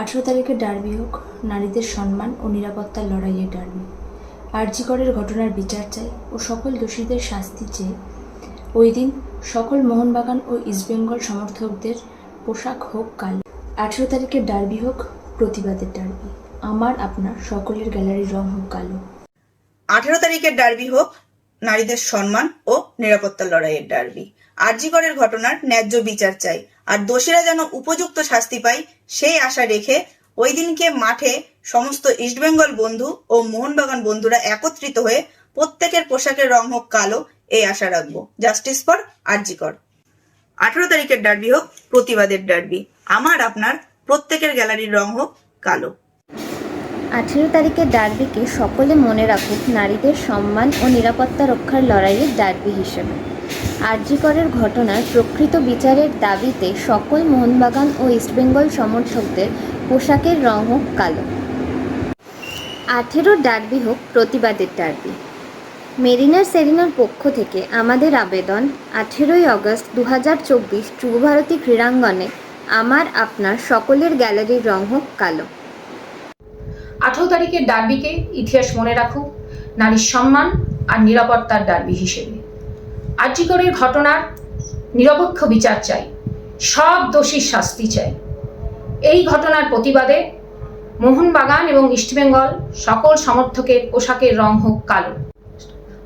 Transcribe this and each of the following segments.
আঠেরো তারিখে ডার্বি হোক, নারীদের সম্মান ও নিরাপত্তার লড়াইয়ের ডার্বি। আরজিকরের ঘটনার বিচার চাই ও সকল দোষীদের শাস্তি চেয়ে। ওই দিন সকল মোহনবাগান ও ইস্টবেঙ্গল সমর্থকদের পোশাক হোক, কাল। আঠেরো তারিখে ডার্বি হোক, প্রতিবাদের ডার্বি। আমার, আপনার সকলের গ্যালারির রং হোক কালো। আঠেরো তারিখের ডার্বি হোক, নারীদের সম্মান ও নিরাপত্তার লড়াইয়ের ডার্বি। আরজিকরের ঘটনার ন্যায্য বিচার চাই। আর দোষীরা যেন উপযুক্ত শাস্তি পায়, সেই আশা রেখে ওই দিনকে মাঠে সমস্ত ইস্টবেঙ্গল বন্ধু ও মোহনবাগান বন্ধুরা একত্রিত হয়ে প্রত্যেকের পোশাকের রং হোক কালো, এই আশা রাখব। জাস্টিস ফর আরজিকর আঠারো তারিখের ডার্বি হোক, প্রতিবাদের ডার্বি আমার, আপনার, প্রত্যেকের গ্যালারির রং হোক কালো। আঠেরো তারিখের ডার্বিকে সকলে মনে রাখুক, নারীদের সম্মান ও নিরাপত্তা রক্ষার লড়াইয়ের ডার্বি হিসেবে। আরজিকরের ঘটনার প্রকৃত বিচারের দাবিতে সকল মোহনবাগান ও ইস্টবেঙ্গল সমর্থকদের পোশাকের রং হোক কালো। আঠেরো ডার্বি হোক প্রতিবাদের ডার্বি। মেরিনার সেরিনার পক্ষ থেকে আমাদের আবেদন আঠেরোই আগস্ট দু হাজার চব্বিশ যুবভারতী ক্রীড়াঙ্গনে আমার আপনার সকলের গ্যালারির রং হোক কালো। আঠেরো তারিখের ডার্বিকে ইতিহাস মনে রাখুক, নারীর সম্মান আর নিরাপত্তার ডার্বি হিসেবে। আর্যিকরের ঘটনার নিরপেক্ষ বিচার চাই। সব দোষীর শাস্তি চাই। এই ঘটনার প্রতিবাদে মোহনবাগান এবং ইস্টবেঙ্গল সকল সমর্থকের পোশাকের রং হোক কালো।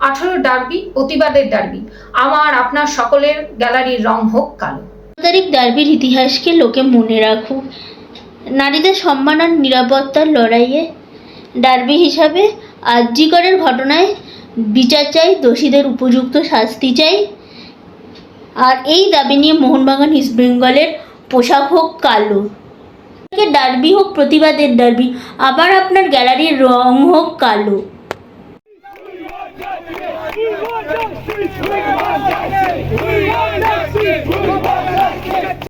আঠারো ডার্বি, প্রতিবাদের ডার্বি। আমার, আপনার সকলের গ্যালারির রং হোক কালো। তারিখ ডার্বির ইতিহাসকে লোকে মনে রাখুক। নারীদের সম্মান আর নিরাপত্তার লড়াইয়ে ডার্বি হিসাবে আর্যিকরের ঘটনায় বিচার চাই, দোষীদের উপযুক্ত শাস্তি চাই। আর এই দাবি নিয়ে মোহনবাগান ইস্ট বেঙ্গলের পোশাক হোক, কালো। ডার্বি হোক, প্রতিবাদের ডার্বি, আবার আপনার গ্যালারির রং হোক, কালো!